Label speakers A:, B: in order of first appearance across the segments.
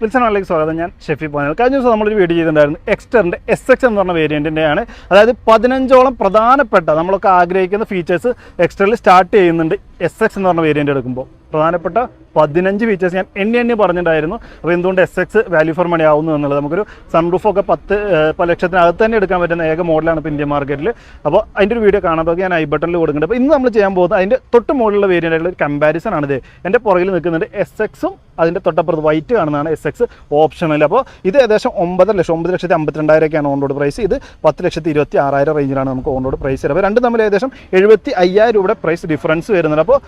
A: Wilson സ്വാഗതം. ഞാൻ ഷെഫി പോനൽ കഴിഞ്ഞ ദിവസം നമ്മളൊരു വീഡിയോ ചെയ്തിട്ടുണ്ടായിരുന്നു. എക്സ്റ്ററിന്റെ എസ് എക്സ് എന്ന് പറഞ്ഞ വേരിയന്റിന്റെയാണ് അതായത് പതിനഞ്ചോളം പ്രധാനപ്പെട്ട നമ്മളൊക്കെ ആഗ്രഹിക്കുന്ന ഫീച്ചേഴ്സ് എക്സ്റ്ററിൽ സ്റ്റാർട്ട് ചെയ്യുന്നുണ്ട് എസ് എക്സ് എന്ന് പറഞ്ഞ വേരിയന്റ് എടുക്കുമ്പോൾ പ്രധാനപ്പെട്ട പതിനഞ്ച് ഫീച്ചേഴ്സ് ഞാൻ എണ്ണി എണ്ണി പറഞ്ഞിട്ടുണ്ടായിരുന്നു. അപ്പോൾ എന്തുകൊണ്ട് S X value for money ആവുന്നു എന്നുള്ളത് നമുക്കൊരു സൺറൂഫൊക്കെ പത്ത് ലക്ഷത്തിനകത്ത് തന്നെ എടുക്കാൻ പറ്റുന്ന ഏക മോഡലാണ് ഇപ്പോൾ ഇന്ത്യൻ മാർക്കറ്റിൽ അപ്പോൾ അതിന്റെ ഒരു വീഡിയോ കാണാതൊക്കെ ഞാൻ ഐ ബട്ടണിൽ കൊടുക്കുന്നുണ്ട്. അപ്പോൾ ഇന്ന് നമ്മൾ ചെയ്യാൻ പോകുന്നത് അതിന്റെ തൊട്ട് മുകളിലുള്ള വേരിയന്റ് ആയിട്ടുള്ള ഒരു കമ്പാരിസൺ ആണിത് എന്റെ പുറകിൽ നിൽക്കുന്നുണ്ട് എസ് എക്സും അതിന്റെ തൊട്ടപ്പുറത്ത് വൈറ്റ് കാണുന്നതാണ് എസ് എക്സ് ഓപ്ഷണൽ അപ്പോൾ ഇത് ഏകദേശം ഒമ്പത് ലക്ഷം ഒമ്പത് ലക്ഷത്തി അമ്പത്തിരണ്ടായിരമൊക്കെയാണ് ഓൺ റോഡ് പ്രൈസ് ഇത് പത്ത് ലക്ഷത്തി ഇരുപത്തി ആറായിരം റേഞ്ചിലാണ് നമുക്ക് ഓൺ റോഡ് പ്രൈസ് വരുന്നത്. അപ്പോൾ രണ്ട് തമ്മിൽ ഏകദേശം എഴുപത്തി അയ്യായിരം രൂപയുടെ പ്രൈസ് ഡിഫറൻസ് വരുന്നുണ്ട്. അപ്പോൾ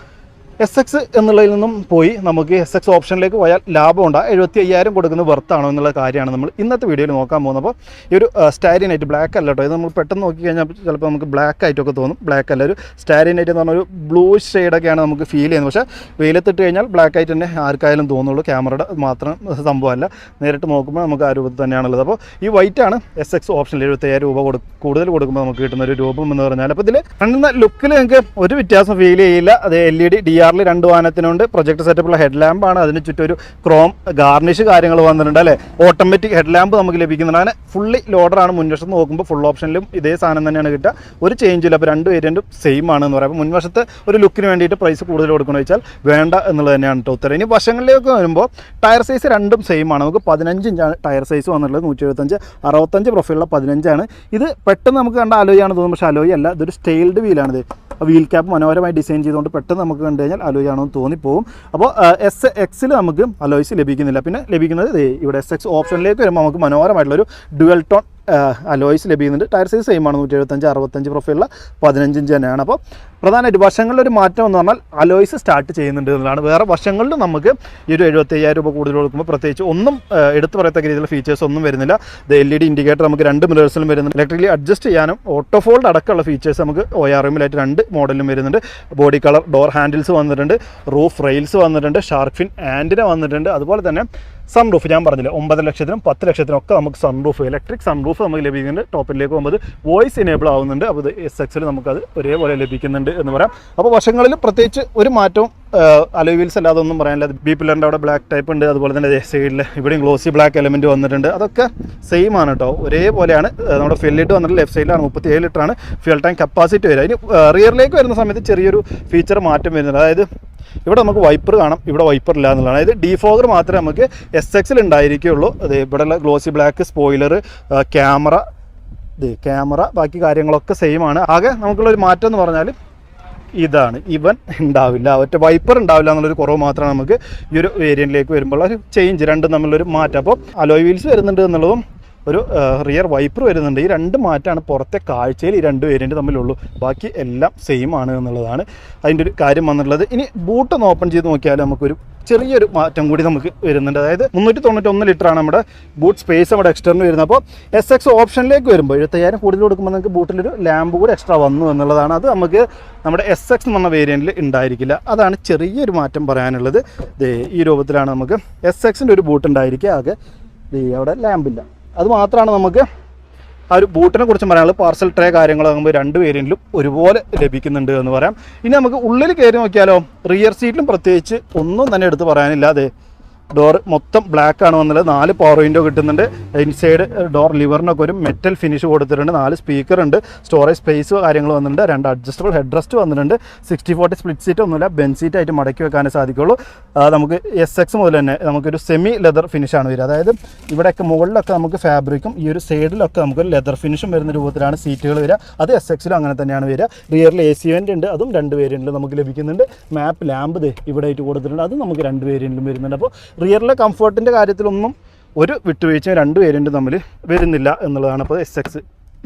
A: എസ് എക്സ് എന്നുള്ളതിൽ നിന്നും പോയി നമുക്ക് എസ് എക്സ് ഓപ്ഷനിലേക്ക് പോയാൽ ലാഭമുണ്ട്. എഴുപത്തി അയ്യായിരം കൊടുക്കുന്ന വെർത്താണോ എന്നുള്ള കാര്യമാണ് നമ്മൾ ഇന്നത്തെ വീഡിയോയിൽ നോക്കാൻ പോകുന്നത്. അപ്പോൾ ഈ ഒരു സ്റ്റാരിനൈറ്റ് ബ്ലാക്ക് അല്ല കേട്ടോ ഇത് നമ്മൾ പെട്ടെന്ന് നോക്കി കഴിഞ്ഞാൽ ചിലപ്പോൾ നമുക്ക് ബ്ലാക്ക് ആയിട്ടൊക്കെ തോന്നും. ബ്ലാക്ക് അല്ല ഒരു സ്റ്റാരിനൈറ്റ് എന്ന് പറഞ്ഞ ഒരു ബ്ലൂ ഷെയ്ഡൊക്കെയാണ് നമുക്ക് ഫീൽ ചെയ്യുന്നത്. പക്ഷേ വെയിലത്തിട്ട് കഴിഞ്ഞാൽ ബ്ലാക്ക് ആയിട്ട് തന്നെ ആർക്കായാലും തോന്നുള്ളൂ. ക്യാമറയുടെ മാത്രം സംഭവമല്ല. നേരിട്ട് നോക്കുമ്പോൾ നമുക്ക് ആ രൂപത്തിൽ തന്നെയാണുള്ളത്. അപ്പോൾ ഈ വൈറ്റ് ആണ് എസ് എക്സ് ഓപ്ഷനിൽ എഴുപത്തയ്യായിരം രൂപ കൊടു കൂടുതൽ കൊടുക്കുമ്പോൾ നമുക്ക് കിട്ടുന്ന ഒരു രൂപം എന്ന് പറഞ്ഞാൽ. അപ്പോൾ ഇതിൽ കണ്ടുന്ന ലുക്കിൽ നിങ്ങൾക്ക് ഒരു വ്യത്യാസം ഫീൽ ചെയ്യില്ല. അത് എൽ ഇ ഡി ഡി ആറിൽ രണ്ട് വാഹനത്തിനുണ്ട്. പ്രൊജക്ട് സെറ്റപ്പുള്ള ഹെഡ് ലാമ്പാണ് അതിന് ഒരു ക്രോം ഗാർണിഷ് കാര്യങ്ങൾ വന്നിട്ടുണ്ട് അല്ലേ? ഓട്ടോമാറ്റിക് ഹെഡ് ലാമ്പ് നമുക്ക് ലഭിക്കുന്നുണ്ട്. അങ്ങനെ ഫുള്ളി ലോഡറാണ് മുൻവശത്ത് നോക്കുമ്പോൾ ഫുൾ ഓപ്ഷനിലും ഇതേ സാധനം തന്നെയാണ് കിട്ടുക. ഒരു ചേഞ്ച് ഇല്ല. അപ്പോൾ രണ്ട് വേരിയന്റും സെയിം ആണെന്ന് പറയാം. മുൻവശത്ത് ഒരു ലുക്കിന് വേണ്ടിയിട്ട് പ്രൈസ് കൂടുതൽ കൊടുക്കണമെന്ന് വെച്ചാൽ വേണ്ട എന്നുള്ളത് തന്നെയാണ് കേട്ടോ ഉത്തരം. ഇനി വശങ്ങളിലേക്ക് വരുമ്പോൾ ടയർ സൈസ് രണ്ടും സെയിം ആണ്. നമുക്ക് പതിനഞ്ച് ഇഞ്ചാണ് ടയർ സൈസ് വന്നിട്ടുള്ളത്. നൂറ്റി എഴുപത്തഞ്ച് അറുപത്തഞ്ച് പ്രൊഫൈലുള്ള പതിനഞ്ചാണ്. ഇത് പെട്ടെന്ന് നമുക്ക് കണ്ട അലോയാണ് തോന്നും പക്ഷേ അലോയല്ല ഇതൊരു സ്റ്റെയിൽഡ് വീലാണിത് വീൽ ക്യാപ്പ് മനോഹരമായി ഡിസൈൻ ചെയ്തുകൊണ്ട് പെട്ടെന്ന് നമുക്ക് കണ്ടു കഴിഞ്ഞാൽ അലോയ് ആണെന്ന് തോന്നിപ്പോവും. അപ്പോൾ എസ് എക്സിൽ നമുക്ക് അലോയ്സ് ലഭിക്കുന്നില്ല. പിന്നെ ലഭിക്കുന്നത് ഇവിടെ എസ് എക്സ് ഓപ്ഷനിലേക്ക് വരുമ്പോൾ നമുക്ക് മനോഹരമായിട്ടുള്ളൊരു ഡുവൽ ടോൺ അലോയ്സ് ലഭിക്കുന്നുണ്ട്. ടയർ സൈസ് സെയിം ആണ് നൂറ്റി എഴുപത്തഞ്ച് അറുപത്തഞ്ച് പ്രൊഫൈലുള്ള പതിനഞ്ച് ഇഞ്ച് തന്നെയാണ് അപ്പോൾ പ്രധാനമായിട്ട് വശങ്ങളിലൊരു ഒരു മാറ്റം എന്ന് പറഞ്ഞാൽ അലോയ്സ് സ്റ്റാർട്ട് ചെയ്യുന്നുണ്ട് എന്നുള്ളതാണ്. വേറെ വശങ്ങളിൽ നമുക്ക് ഈ ഒരു എഴുപത്തയ്യായിരം രൂപ കൂടുതൽ കൊടുക്കുമ്പോൾ പ്രത്യേകിച്ച് ഒന്നും എടുത്തു പറയത്തക്ക രീതിയിലുള്ള ഫീച്ചേഴ്സ് ഒന്നും വരുന്നില്ല. ഇത് എൽ ഇ ഡി ഇൻഡിക്കേറ്റർ നമുക്ക് രണ്ട് മിറേഴ്സിലും വരുന്നുണ്ട്. ഇലക്ട്രിക്കലി അഡ്ജസ്റ്റ് ചെയ്യാനും ഓട്ടോ ഫോൾഡ് അടക്കമുള്ള ഫീച്ചേഴ്സ് നമുക്ക് ഒ ആർ എമ്മിലായിട്ട് രണ്ട് മോഡലിലും വരുന്നുണ്ട്. ബോഡി കളർ ഡോർ ഹാൻഡിൽസ് വന്നിട്ടുണ്ട്. റൂഫ് റെയിൽസ് വന്നിട്ടുണ്ട്. ഷാർക്ക് ഫിൻ ആന്റിന വന്നിട്ടുണ്ട്. അതുപോലെ തന്നെ സൺ റൂഫ് ഞാൻ പറഞ്ഞില്ല ഒമ്പത് ലക്ഷത്തിനും പത്ത് ലക്ഷത്തിനും ഒക്കെ നമുക്ക് sun roof electric sun roof നമുക്ക് ലഭിക്കുന്നുണ്ട്. ടോപ്പിലേക്ക് പോകുമ്പോൾ വോയിസ് എനേബിൾ ആവുന്നുണ്ട്. അപ്പോൾ എസ് എക്സിൽ നമുക്കത് ഒരേപോലെ ലഭിക്കുന്നുണ്ട് എന്ന് പറയാം. അപ്പോൾ വശങ്ങളിൽ പ്രത്യേകിച്ച് ഒരു മാറ്റവും അലോയ് വീൽസ് അല്ലാതെ ഒന്നും പറയാനില്ല. ബി പില്ലറിന്റെ അവിടെ ബ്ലാക്ക് ടൈപ്പ് ഉണ്ട്. അതുപോലെ തന്നെ സൈഡിൽ ഇവിടെയും ഗ്ലോസി ബ്ലാക്ക് എലമെന്റ് വന്നിട്ടുണ്ട്. അതൊക്കെ സെയിം ആണ് കേട്ടോ ഒരേപോലെയാണ്. നമ്മുടെ ഫെല്ലിട്ട് വന്നിട്ട് ലെഫ്റ്റ് സൈഡിലാണ് മുപ്പത്തി ഏഴ് ലിറ്ററാണ് ഫ്യൂൽ ടാങ്ക് കപ്പാസിറ്റി വരിക ഇനി റിയറിലേക്ക് വരുന്ന സമയത്ത് ചെറിയൊരു ഫീച്ചർ മാറ്റം വരുന്നുണ്ട്. അതായത് ഇവിടെ നമുക്ക് വൈപ്പർ കാണാം. ഇവിടെ വൈപ്പർ ഇല്ല എന്നുള്ളതാണ്. അതായത് ഡിഫോഗർ മാത്രമേ നമുക്ക് എസ് എക്സിൽ ഉണ്ടായിരിക്കുകയുള്ളൂ അത് ഇവിടെയുള്ള ഗ്ലോസി ബ്ലാക്ക് സ്പോയിലർ ക്യാമറ ഇത് ക്യാമറ ബാക്കി കാര്യങ്ങളൊക്കെ സെയിം ആണ്. ആകെ നമുക്കുള്ളൊരു മാറ്റം എന്ന് പറഞ്ഞാൽ ഇതാണ്. ഇവൻ ഉണ്ടാവില്ല. ഒറ്റ വൈപ്പർ ഉണ്ടാവില്ല എന്നുള്ളൊരു കുറവ് മാത്രമാണ് നമുക്ക് ഈ ഒരു വേരിയന്റിലേക്ക് വരുമ്പോൾ ഒരു ചേഞ്ച് രണ്ടും തമ്മിലൊരു മാറ്റം. അപ്പോൾ അലോയ് വീൽസ് വരുന്നുണ്ട് എന്നുള്ളതും ഒരു റിയർ വൈപ്പർ വരുന്നുണ്ട്. ഈ രണ്ട് മാറ്റമാണ് പുറത്തെ കാഴ്ചയിൽ ഈ രണ്ട് വേരിയന്റ് തമ്മിലുള്ളൂ. ബാക്കി എല്ലാം സെയിം ആണ് എന്നുള്ളതാണ് അതിന്റെ ഒരു കാര്യം വന്നിട്ടുള്ളത്. ഇനി ബൂട്ട് ഒന്ന് ഓപ്പൺ ചെയ്ത് നോക്കിയാൽ നമുക്കൊരു ചെറിയൊരു മാറ്റം കൂടി നമുക്ക് വരുന്നുണ്ട്. അതായത് മുന്നൂറ്റി തൊണ്ണൂറ്റൊന്ന് ലിറ്ററാണ് നമ്മുടെ ബൂട്ട് സ്പേസ് നമ്മുടെ എക്സ്റ്ററിന് വരുന്നത്. അപ്പോൾ എസ് എക്സ് ഓപ്ഷനിലേക്ക് വരുമ്പോൾ എഴുപത്തയ്യായിരം കൂടുതൽ കൊടുക്കുമ്പോൾ നമുക്ക് ബൂട്ടിലൊരു ലാമ്പ് കൂടി എക്സ്ട്രാ വന്നു എന്നുള്ളതാണ്. അത് നമുക്ക് നമ്മുടെ എസ് എക്സ് എന്ന് പറഞ്ഞ വേരിയന്റിൽ ഉണ്ടായിരിക്കില്ല. അതാണ് ചെറിയൊരു മാറ്റം പറയാനുള്ളത്. ഈ രൂപത്തിലാണ് നമുക്ക് എസ് എക്സിന്റെ ഒരു ബൂട്ട് ഉണ്ടായിരിക്കുക. ആകെ അവിടെ ലാമ്പില്ല അത് മാത്രമാണ് നമുക്ക് ആ ഒരു ബൂട്ടിനെ കുറിച്ച് പറയാനുള്ളത്. പാർസൽ ട്രേ കാര്യങ്ങളാകുമ്പോൾ രണ്ട് വേരിയന്റിലും ഒരുപോലെ ലഭിക്കുന്നുണ്ട് എന്ന് പറയാം. ഇനി നമുക്ക് ഉള്ളിൽ കയറി നോക്കിയാലോ? റിയർ സീറ്റിലും പ്രത്യേകിച്ച് ഒന്നും തന്നെ എടുത്ത് പറയാനില്ല. അതെ ഡോർ മൊത്തം ബ്ലാക്ക് ആണ് വന്നത്. നാല് പവർ വിൻഡോ കിട്ടുന്നുണ്ട്. ഇൻസൈഡ് ഡോർ ലിവറിനൊക്കെ ഒരു മെറ്റൽ ഫിനിഷ് കൊടുത്തിട്ടുണ്ട്. നാല് സ്പീക്കർ ഉണ്ട്. സ്റ്റോറേജ് സ്പേസ് കാര്യങ്ങൾ വന്നിട്ടുണ്ട്. രണ്ട് അഡ്ജസ്റ്റബിൾ ഹെഡ് റെസ്റ്റ് വന്നിട്ടുണ്ട്. സിക്സ്റ്റി ഫോർട്ടി സ്പ്ലിറ്റ് സീറ്റ് ഒന്നുമില്ല. ബെൻ സീറ്റ് ആയിട്ട് മടക്കി വെക്കാനേ സാധിക്കുള്ളൂ. നമുക്ക് എസ് എക്സ് മുതൽ തന്നെ നമുക്കൊരു സെമി ലെതർ ഫിനിഷാണ് വരിക. അതായത് ഇവിടെയൊക്കെ മുകളിലൊക്കെ നമുക്ക് ഫാബ്രിക്കും ഈ ഒരു സൈഡിലൊക്കെ നമുക്ക് ലെതർ ഫിനിഷും വരുന്ന രൂപത്തിലാണ് സീറ്റുകൾ വരിക. അത് എസ് എക്സിലും അങ്ങനെ തന്നെയാണ് വരിക. റിയറിൽ എ സി വെന്റ് ഉണ്ട്. അതും രണ്ട് വേരിയന്റിൽ നമുക്ക് ലഭിക്കുന്നുണ്ട്. മാപ്പ് ലാമ്പ് ദേ ഇവിടെ ആയിട്ട് കൊടുത്തിട്ടുണ്ട്. അതും നമുക്ക് രണ്ട് വേരിയന്റിലും വരുന്നുണ്ട്. അപ്പോൾ റിയറിലെ കംഫർട്ടിന്റെ കാര്യത്തിലൊന്നും ഒരു വിട്ടുവീഴ്ചയും രണ്ട് വേരിയന്റും തമ്മിൽ വരുന്നില്ല എന്നുള്ളതാണ് അപ്പോൾ എസ് എക്സ്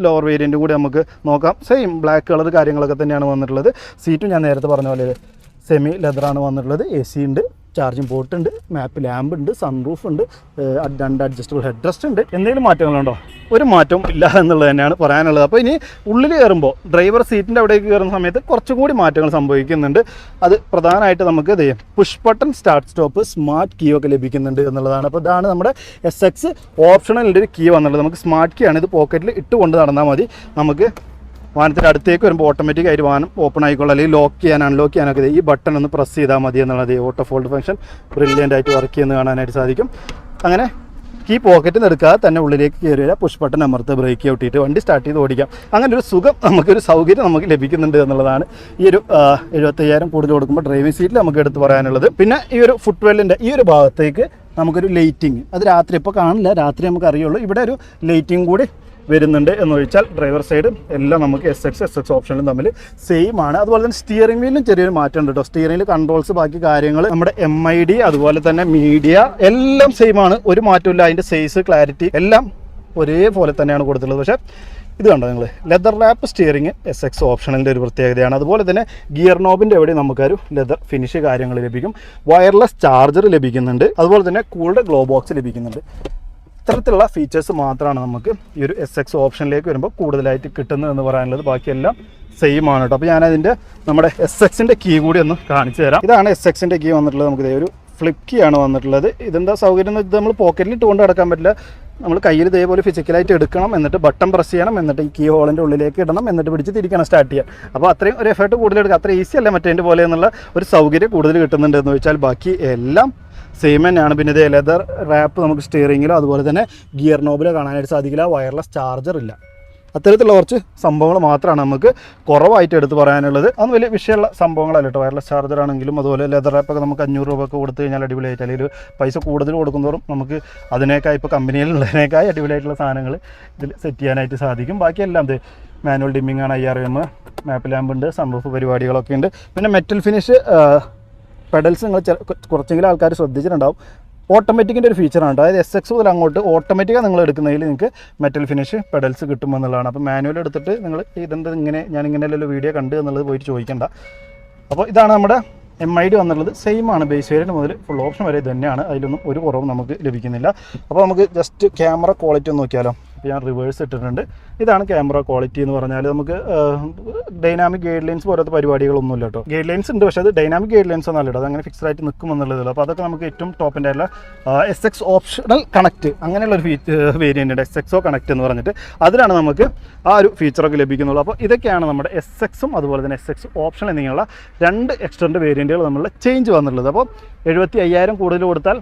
A: ലോവർ വേരിയന്റും കൂടി നമുക്ക് നോക്കാം. സെയിം ബ്ലാക്ക് കളർ കാര്യങ്ങളൊക്കെ തന്നെയാണ് വന്നിട്ടുള്ളത്. സീറ്റും ഞാൻ നേരത്തെ പറഞ്ഞ പോലെ സെമി ലെതറാണ് വന്നിട്ടുള്ളത്. എ സി ഉണ്ട്. ചാർജിങ് പോർട്ട് ഉണ്ട് മാപ്പ് ലാമ്പ് ഉണ്ട് സൺറൂഫ് ഉണ്ട് രണ്ട് അഡ്ജസ്റ്റബിൾ ഹെഡ് റെസ്റ്റ് ഉണ്ട്. എന്തെങ്കിലും മാറ്റങ്ങളുണ്ടോ? ഒരു മാറ്റവും ഇല്ല എന്നുള്ളത് തന്നെയാണ് പറയാനുള്ളത്. അപ്പോൾ ഇനി ഉള്ളിൽ കയറുമ്പോൾ ഡ്രൈവർ സീറ്റിന്റെ അവിടേക്ക് കയറുന്ന സമയത്ത് കുറച്ചുകൂടി മാറ്റങ്ങൾ സംഭവിക്കുന്നുണ്ട്. അത് പ്രധാനമായിട്ട് നമുക്ക് ഇത് push button start stop smart key ഒക്കെ ലഭിക്കുന്നുണ്ട് എന്നുള്ളതാണ്. അപ്പോൾ ഇതാണ് നമ്മുടെ എസ് എക്സ് ഓപ്ഷണലിന്റെ ഒരു കീ വന്നുള്ളത് നമുക്ക് സ്മാർട്ട് കീ ആണ് ഇത് പോക്കറ്റിൽ ഇട്ടുകൊണ്ട് നടന്നാൽ മതി. നമുക്ക് വാഹനത്തിന്റെ അടുത്തേക്ക് വരുമ്പോൾ ഓട്ടോമാറ്റിക് ആയിട്ട് വാഹനം ഓപ്പൺ ആയിക്കോളും. അല്ലെങ്കിൽ ലോക്ക് ചെയ്യാൻ അൺലോക്ക് ചെയ്യാനൊക്കെ ഈ ബട്ടൺ ഒന്ന് പ്രസ് ചെയ്താൽ മതി എന്നുള്ളത് ഓട്ടോ ഫോൾഡ് ഫംഗ്ഷൻ ബ്രില്യന്റ് ആയിട്ട് വർക്ക് ചെയ്യുന്നത് കാണാനായിട്ട് സാധിക്കും. അങ്ങനെ കീ പോക്കറ്റിൽ നിന്ന് എടുക്കാതെ തന്നെ ഉള്ളിലേക്ക് കയറി വരിക പുഷ് ബട്ടൺ അമർത്ത് ബ്രേക്ക് ഔട്ടിയിട്ട് വണ്ടി സ്റ്റാർട്ട് ചെയ്ത് ഓടിക്കാം. അങ്ങനെ ഒരു സുഖം നമുക്കൊരു സൗകര്യം നമുക്ക് ലഭിക്കുന്നുണ്ട് എന്നുള്ളതാണ് ഈ ഒരു എഴുപത്തയ്യായിരം കൂടുതൽ കൊടുക്കുമ്പോൾ ഡ്രൈവിംഗ് സീറ്റിൽ നമുക്ക് എടുത്ത് പറയാനുള്ളത്. പിന്നെ ഈ ഒരു ഫുട്വെല്ലിന്റെ ഈ ഒരു ഭാഗത്തേക്ക് നമുക്കൊരു ലൈറ്റിങ് അത് രാത്രി ഇപ്പോൾ കാണില്ല. രാത്രി നമുക്ക് അറിയുള്ളൂ ഇവിടെ ഒരു ലൈറ്റിംഗ് കൂടി വരുന്നുണ്ട് എന്ന് ചോദിച്ചാൽ ഡ്രൈവർ സൈഡ് എല്ലാം നമുക്ക് എസ് എക്സ് എസ് എക്സ് ഓപ്ഷനിലും തമ്മിൽ സെയിം ആണ്. അതുപോലെ തന്നെ സ്റ്റിയറിംഗ് വീലിലും ചെറിയൊരു മാറ്റമുണ്ട് കേട്ടോ സ്റ്റിയറിംഗിൽ കൺട്രോൾസ് ബാക്കി കാര്യങ്ങൾ നമ്മുടെ എം ഐ ഡി അതുപോലെ തന്നെ മീഡിയ എല്ലാം സെയിം ആണ്. ഒരു മാറ്റമില്ല അതിന്റെ സൈസ് ക്ലാരിറ്റി എല്ലാം ഒരേപോലെ തന്നെയാണ് കൊടുത്തിട്ടുള്ളത്. പക്ഷേ ഇത് കണ്ടോ നിങ്ങൾ leather wrap steering S X ഓപ്ഷണലിന്റെ ഒരു പ്രത്യേകതയാണ്. അതുപോലെ തന്നെ ഗിയർ നോബിന്റെ എവിടെ നമുക്കൊരു ലെതർ ഫിനിഷ് കാര്യങ്ങൾ ലഭിക്കും. വയർലെസ് ചാർജർ ലഭിക്കുന്നുണ്ട്. അതുപോലെ തന്നെ കൂളുടെ ഗ്ലോ ബോക്സ് ലഭിക്കുന്നുണ്ട്. ഇത്തരത്തിലുള്ള ഫീച്ചേഴ്സ് മാത്രമാണ് നമുക്ക് ഈ ഒരു എസ് എക്സ് ഓപ്ഷനിലേക്ക് വരുമ്പോൾ കൂടുതലായിട്ട് കിട്ടുന്നത് എന്ന് പറയാനുള്ളത്. ബാക്കിയെല്ലാം സെയിം ആണ് കേട്ടോ അപ്പോൾ ഞാനതിന്റെ നമ്മുടെ എസ് എക്സിന്റെ കീ കൂടി ഒന്ന് കാണിച്ചു തരാം. ഇതാണ് എസ് എക്സിന്റെ കീ വന്നിട്ടുള്ളത്. നമുക്ക് ഒരു ഫ്ലിപ്പ് കീ ആണ് വന്നിട്ടുള്ളത്. ഇതെന്താ സൗകര്യം എന്ന് വെച്ചാൽ നമ്മൾ പോക്കറ്റിൽ ഇട്ട് കൊണ്ട് നടക്കാൻ പറ്റില്ല. നമ്മൾ കയ്യിൽ ഇതേപോലെ ഫിസിക്കലായിട്ട് എടുക്കണം എന്നിട്ട് ബട്ടൺ പ്രസ് ചെയ്യണം എന്നിട്ട് ഈ കീ ഹോളിന്റെ ഉള്ളിലേക്ക് ഇടണം എന്നിട്ട് പിടിച്ച് തിരിക്കണം സ്റ്റാർട്ട് ചെയ്യാൻ. അപ്പോൾ അത്രയും ഒരു എഫേർട്ട് കൂടുതൽ എടുക്കുക. അത്ര ഈസി അല്ല മറ്റേതിന്റെ പോലെ എന്നുള്ള ഒരു സൗകര്യം കൂടുതൽ കിട്ടുന്നുണ്ട് എന്ന് വെച്ചാൽ ബാക്കി എല്ലാം സെയിം തന്നെയാണ്. പിന്നെ ഇത് ലെതർ റാപ്പ് നമുക്ക് സ്റ്റിയറിങ്ങിലോ അതുപോലെ തന്നെ ഗിയർ നോബിലോ കാണാനായിട്ട് സാധിക്കില്ല. വയർലെസ് ചാർജർ ഇല്ല. അത്തരത്തിലുള്ള കുറച്ച് സംഭവങ്ങൾ മാത്രമാണ് നമുക്ക് കുറവായിട്ട് എടുത്ത് പറയാനുള്ളത്. അതൊന്നും വലിയ വിഷയമുള്ള സംഭവങ്ങളല്ല കേട്ടോ. വയർലെസ് ചാർജർ ആണെങ്കിലും അതുപോലെ ലെതർ റാപ്പൊക്കെ നമുക്ക് അഞ്ഞൂറ് രൂപ ഒക്കെ കൊടുത്തു കഴിഞ്ഞാൽ അടിപൊളിയായിട്ട് അല്ലെങ്കിൽ പൈസ കൂടുതൽ കൊടുക്കുന്നതോറും നമുക്ക് അതിനേക്കാൾ ഇപ്പോൾ കമ്പനിയിലുള്ളതിനേക്കാൾ അടിപൊളിയായിട്ടുള്ള സാധനങ്ങൾ ഇതിൽ സെറ്റ് ചെയ്യാനായിട്ട് സാധിക്കും. ബാക്കിയെല്ലാം ഇത് മാനുവൽ ഡിമ്മിങ് ആണ് I R M map lamp ഉണ്ട് സംഭവ പരിപാടികളൊക്കെ ഉണ്ട്. പിന്നെ മെറ്റൽ ഫിനിഷ് പെഡൽസ് നിങ്ങൾ കുറച്ചെങ്കിലും ആൾക്കാർ ശ്രദ്ധിച്ചിട്ടുണ്ടാവും. ഓട്ടോമാറ്റിക്കിന്റെ ഒരു ഫീച്ചറാണ് അതായത് എസ് എക്സ് മുതൽ അങ്ങോട്ട് ഓട്ടോമാറ്റിക്കാ നിങ്ങൾ എടുക്കുന്നതിൽ നിങ്ങൾക്ക് മെറ്റൽ ഫിനിഷ് പെഡൽസ് കിട്ടുമെന്നുള്ളതാണ് അപ്പോൾ മാനുവൽ എടുത്തിട്ട് നിങ്ങൾ ഇതെന്ത് ഇങ്ങനെ ഞാൻ ഇങ്ങനെയല്ലല്ലോ വീഡിയോ കണ്ട് എന്നുള്ളത് പോയിട്ട് ചോദിക്കേണ്ട. അപ്പോൾ ഇതാണ് നമ്മുടെ എം ഐ ഡി വന്നുള്ളത് സെയിം ആണ് ബേസ് വേരിയന്റ് മുതൽ ഫുൾ ഓപ്ഷൻ വരെ തന്നെയാണ് അതിലൊന്നും ഒരു കുറവും നമുക്ക് ലഭിക്കുന്നില്ല. അപ്പോൾ നമുക്ക് ജസ്റ്റ് ക്യാമറ ക്വാളിറ്റി ഒന്ന് നോക്കിയാലോ. അപ്പോൾ ഞാൻ റിവേഴ്സ് ഇട്ടിട്ടുണ്ട്. ഇതാണ് ക്യാമറ ക്വാളിറ്റി എന്ന് പറഞ്ഞാൽ നമുക്ക് ഡൈനാമിക് ഗൈഡ് ലൈൻസ് പോലത്തെ പരിപാടികളൊന്നുമില്ല കേട്ടോ. ഗൈഡ് ലൈൻസ് ഉണ്ട് പക്ഷേ അത് ഡൈനാമിക് ഗൈഡ് ലൈൻസ് ഒന്നല്ല കേട്ടോ അങ്ങനെ ഫിക്സ്ഡ് ആയിട്ട് നിൽക്കും എന്നുള്ളതല്ല അപ്പോൾ അതൊക്കെ നമുക്ക് ഏറ്റവും ടോപ്പിന്റെ അല്ല എസ് എക്സ് ഓപ്ഷണൽ കണക്ട് അങ്ങനെയുള്ള ഒരു വേരിയന്റ് ഉണ്ട്. എസ് എക്സോ കണക്ട് എന്ന് പറഞ്ഞിട്ട് അതിലാണ് നമുക്ക് ആ ഒരു ഫീച്ചറൊക്കെ ലഭിക്കുന്നുള്ളൂ. അപ്പോൾ ഇതൊക്കെയാണ് നമ്മുടെ എസ് എക്സും അതുപോലെ തന്നെ എസ് എക്സ് ഓപ്ഷൻ എന്നിങ്ങനെയുള്ള രണ്ട് എക്സ്റ്ററിന്റെ വേരിയന്റുകൾ നമ്മളുടെ ചേഞ്ച് വന്നിട്ടുള്ളത്. അപ്പോൾ എഴുപത്തി അയ്യായിരം കൂടുതൽ കൊടുത്താൽ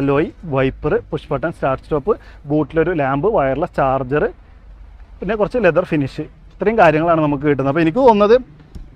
A: alloy wiper push button start stop ബൂട്ടിലൊരു lamp wireless charger പിന്നെ കുറച്ച് ലെതർ ഫിനിഷ്. ഇത്രയും കാര്യങ്ങളാണ് നമുക്ക് കിട്ടുന്നത്. അപ്പോൾ എനിക്ക് തോന്നുന്നത്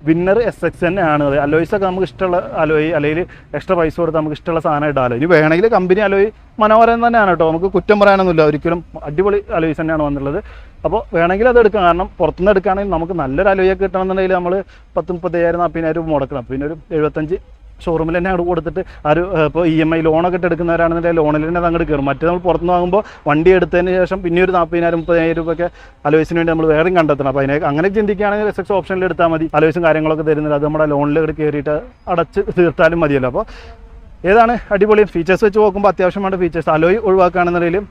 A: വിന്നർ എസ് എക്സ് തന്നെയാണ് അത് അലോയ്സ് ഒക്കെ നമുക്ക് ഇഷ്ടമുള്ള അലോയ് അല്ലെങ്കിൽ എക്സ്ട്രാ പൈസ കൊടുത്ത് നമുക്ക് ഇഷ്ടമുള്ള സാധനം ഇടാലോ? ഇനി വേണമെങ്കിൽ കമ്പനി അലോയ് മനോഹരം തന്നെയാണ് കേട്ടോ. നമുക്ക് കുറ്റം പറയാനൊന്നുമില്ല. ഒരിക്കലും അടിപൊളി അലോയ്സ് തന്നെയാണ് വന്നിട്ടുള്ളത്. അപ്പോൾ വേണമെങ്കിൽ അത് എടുക്കാം. കാരണം പുറത്തുനിന്ന് എടുക്കുകയാണെങ്കിൽ നമുക്ക് നല്ലൊരു അലോയൊക്കെ കിട്ടണമെന്നുണ്ടെങ്കിൽ നമ്മൾ പത്ത് മുപ്പത്തയ്യായിരം നാൽപ്പതിനായിരം മുടക്കണം. പിന്നെ ഒരു എഴുപത്തഞ്ച് ഷോറൂമിൽ തന്നെ അങ്ങോട്ട് കൊടുത്തിട്ട് ആ ഒരു ഇപ്പോൾ ഇ എം ഐ ലോണൊക്കെ എടുക്കുന്നവരാണെന്നുണ്ടെങ്കിൽ ലോണിൽ തന്നെ അങ്ങോട്ട് കയറും. മറ്റേ നമ്മൾ പുറത്തുനിന്ന് വാങ്ങുമ്പോൾ വണ്ടി എടുത്തതിന് ശേഷം പിന്നെ ഒരു നാൽപ്പതിനായിരം മുപ്പതിനായിരം രൂപയൊക്കെ അലോയ്സിന് വേണ്ടി നമ്മൾ വേറെയും കണ്ടെത്തണം. അപ്പോൾ അതിനെ അങ്ങനെ ചിന്തിക്കുകയാണെങ്കിൽ എസ് എക്സ് ഓപ്ഷനിൽ എടുത്താൽ മതി. അലോയ്സും കാര്യങ്ങളൊക്കെ തരുന്നത് അത് നമ്മുടെ ഇവിടെ കയറിയിട്ട് അടച്ച് തീർത്താലും മതിയല്ലോ. അപ്പോൾ ഏതാണ് അടിപൊളി ഫീച്ചേഴ്സ് വെച്ച് നോക്കുമ്പോൾ അത്യാവശ്യമായിട്ട് ഫീച്ചേഴ്സ് അലോയ് ഒഴിവാക്കുകയാണെന്നുണ്ടെങ്കിലും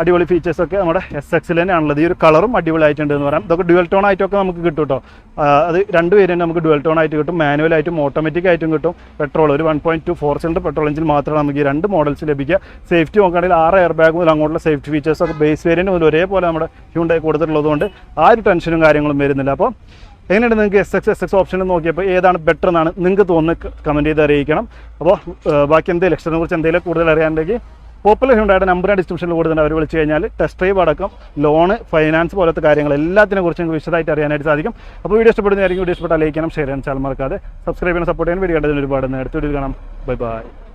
A: അടിപൊളി ഫീച്ചേഴ്സ് ഒക്കെ നമ്മുടെ എസ് എക്സിൽ തന്നെയാണുള്ളത്. ഈ ഒരു കളറും അടിപൊളിയായിട്ടുണ്ട് എന്ന് പറയാം. ഇതൊക്കെ ഡുവൽ ടോൺ ആയിട്ടൊക്കെ നമുക്ക് കിട്ടും കേട്ടോ അത് രണ്ട് പേര് തന്നെ നമുക്ക് ഡുവൽ ടോൺ ആയിട്ട് കിട്ടും. മാനുവൽ ആയിട്ടും ഓട്ടോമാറ്റിക് ആയിട്ടും കിട്ടും. പെട്രോൾ ഒരു one point two four cylinder petrol engine മാത്രമാണ് നമുക്ക് ഈ രണ്ട് മോഡൽസ് ലഭിക്കുക. സേഫ്റ്റി നോക്കുകയാണെങ്കിൽ ആറ് എയർ ബാഗ് മുതൽ അങ്ങോട്ടുള്ള സേഫ്റ്റി ഫീച്ചേഴ്സ് ഒക്കെ ബേസ് വേരിയന്റ് മുതൽ ഒരേപോലെ നമ്മുടെ ഹ്യൂണ്ടായി കൊടുത്തിട്ടുള്ളതുകൊണ്ട് ആ ഒരു ടെൻഷനും കാര്യങ്ങളും വരുന്നില്ല. അപ്പോൾ എങ്ങനെയാണ് നിങ്ങൾക്ക് എസ് എക്സ് എസ് എക്സ് ഓപ്ഷനിൽ നോക്കിയപ്പോൾ ഏതാണ് ബെറ്റർ എന്നാണ് നിങ്ങൾക്ക് തോന്നുന്നത് കമന്റ് ചെയ്ത് അറിയിക്കണം. അപ്പോൾ ബാക്കി എന്തെങ്കിലും എക്സ്ട്രനെ കുറിച്ച് എന്തെങ്കിലും കൂടുതൽ അറിയാനുണ്ടെങ്കിൽ പോപ്പുലർ ഉണ്ടായിട്ട് നമ്പറിന്റെ ഡിസ്ക്രിപ്ഷനിൽ കൊടുത്തിട്ടുണ്ട് അവർ വിളിച്ചു കഴിഞ്ഞാൽ ടെസ്റ്റ് ഡ്രൈവ് അടക്കം ലോണ് ഫൈനാൻസ് പോലത്തെ കാര്യങ്ങൾ എല്ലാത്തിനെ കുറിച്ച് നിങ്ങൾക്ക് വിശദമായിട്ട് അറിയാനായിട്ട് സാധിക്കും. അപ്പോൾ വീഡിയോ ഇഷ്ടപ്പെടുന്നതായിരിക്കും വീഡിയോ ഇഷ്ടപ്പെട്ടാൽ ലൈക്ക് ചെയ്യണം ഷെയർ ചെയ്യാൻ ചാനൽ മറക്കാതെ. സബ്സ്ക്രൈബ് ചെയ്യണം സപ്പോർട്ട് ചെയ്യാൻ വീഡിയോ കണ്ടതിന് ഒരുപാട് നേരത്തെ വീഡിയോ കാണാം. Bye bye